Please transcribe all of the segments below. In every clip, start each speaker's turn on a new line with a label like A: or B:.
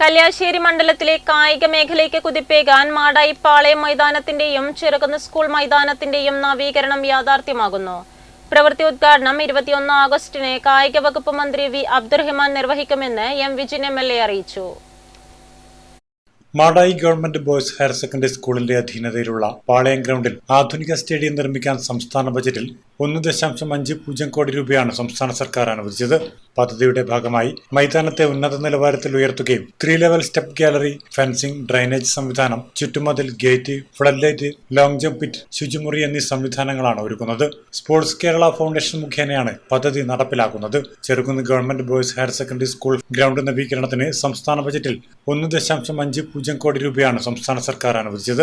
A: കല്യാശ്ശേരി മണ്ഡലത്തിലെ കായിക മേഖലയ്ക്ക് കുതിപ്പേകാൻ മാടായി പാളയം മൈതാനത്തിന്റെയും ചെറുകുന്ന് സ്കൂൾ മൈതാനത്തിന്റെയും നവീകരണം യാഥാർത്ഥ്യമാകുന്നു. പ്രവൃത്തി ഉദ്ഘാടനം ഇരുപത്തിയൊന്ന് ആഗസ്റ്റിന് കായിക വകുപ്പ് മന്ത്രി വി അബ്ദുറഹിമാൻ നിർവഹിക്കുമെന്ന് എം വിജിൻ എം അറിയിച്ചു.
B: Madayi government boys higher secondary സ്കൂളിന്റെ അധീനതയിലുള്ള പാളയം ഗ്രൗണ്ടിൽ ആധുനിക സ്റ്റേഡിയം നിർമ്മിക്കാൻ സംസ്ഥാന ബജറ്റിൽ ഒന്ന് ദശാംശം അഞ്ച് പൂജ്യം കോടി രൂപയാണ് സംസ്ഥാന സർക്കാർ അനുവദിച്ചത്. പദ്ധതിയുടെ ഭാഗമായി മൈതാനത്തെ ഉന്നത നിലവാരത്തിൽ ഉയർത്തുകയും three level step gallery fencing drainage സംവിധാനം ചുറ്റുമതിൽ gate flood light long jump pit ശുചിമുറി എന്നീ സംവിധാനങ്ങളാണ് ഒരുക്കുന്നത്. സ്പോർട്സ് കേരള ഫൗണ്ടേഷൻ മുഖേനയാണ് പദ്ധതി നടപ്പിലാക്കുന്നത്. Cherukunnu government boys higher secondary school ground നവീകരണത്തിന് സംസ്ഥാന ബജറ്റിൽ ഒന്ന് ദശാംശം അഞ്ച് പൂജ്യം കോടി രൂപയാണ് സംസ്ഥാന സർക്കാർ അനുവദിച്ചത്.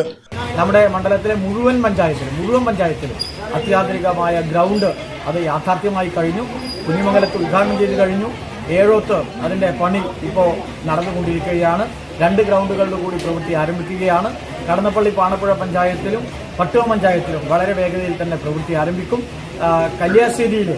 C: നമ്മുടെ മണ്ഡലത്തിലെ മുഴുവൻ പഞ്ചായത്തിലും മുഴുവൻ പഞ്ചായത്തിലും അത്യാധുനികമായ ഗ്രൗണ്ട് അത് യാഥാർത്ഥ്യമായി കഴിഞ്ഞു. കുഞ്ഞിമംഗലത്ത് ഉദ്ഘാടനം ചെയ്ത് കഴിഞ്ഞു. ഏഴോത്ത് അതിന്റെ പണി ഇപ്പോൾ നടന്നുകൊണ്ടിരിക്കുകയാണ്. രണ്ട് ഗ്രൗണ്ടുകളിലും കൂടി പ്രവൃത്തി ആരംഭിക്കുകയാണ്. കടന്നപ്പള്ളി പാണപ്പുഴ പഞ്ചായത്തിലും പട്ടുവ പഞ്ചായത്തിലും വളരെ വേഗതയിൽ തന്നെ പ്രവൃത്തി ആരംഭിക്കും. കല്യാശ്ശേരിയിൽ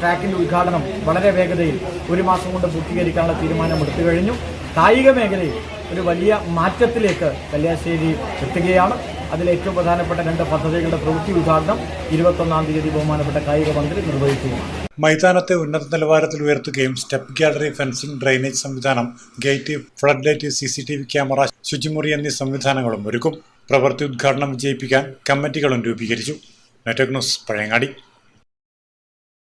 C: ട്രാക്കിന്റെ ഉദ്ഘാടനം വളരെ വേഗതയിൽ ഒരു മാസം കൊണ്ട് പൂർത്തീകരിക്കാനുള്ള തീരുമാനം എടുത്തു കഴിഞ്ഞു. കായിക മേഖലയിൽ ഒരു വലിയ മാറ്റത്തിലേക്ക് കല്യാശ്ശേരി എത്തുകയാണ്. അതിൽ ഏറ്റവും പ്രധാനപ്പെട്ട രണ്ട് പദ്ധതികളുടെ പ്രവൃത്തി ഉദ്ഘാടനം ഇരുപത്തൊന്നാം തീയതി ബഹുമാനപ്പെട്ട കായിക മന്ത്രി നിർവഹിക്കുകയാണ്
B: മൈതാനത്തെ ഉന്നത നിലവാരത്തിൽ ഉയർത്തുകയും സ്റ്റെപ്പ് ഗാലറി ഫെൻസിംഗ് ഡ്രെയിനേജ് സംവിധാനം gate flood light C C T V camera ശുചിമുറി എന്നീ സംവിധാനങ്ങളും ഒരുക്കും. പ്രവൃത്തി ഉദ്ഘാടനം വിജയിപ്പിക്കാൻ കമ്മിറ്റികളും രൂപീകരിച്ചു. നെറ്റക് ന്യൂസ് പഴയങ്ങാടി.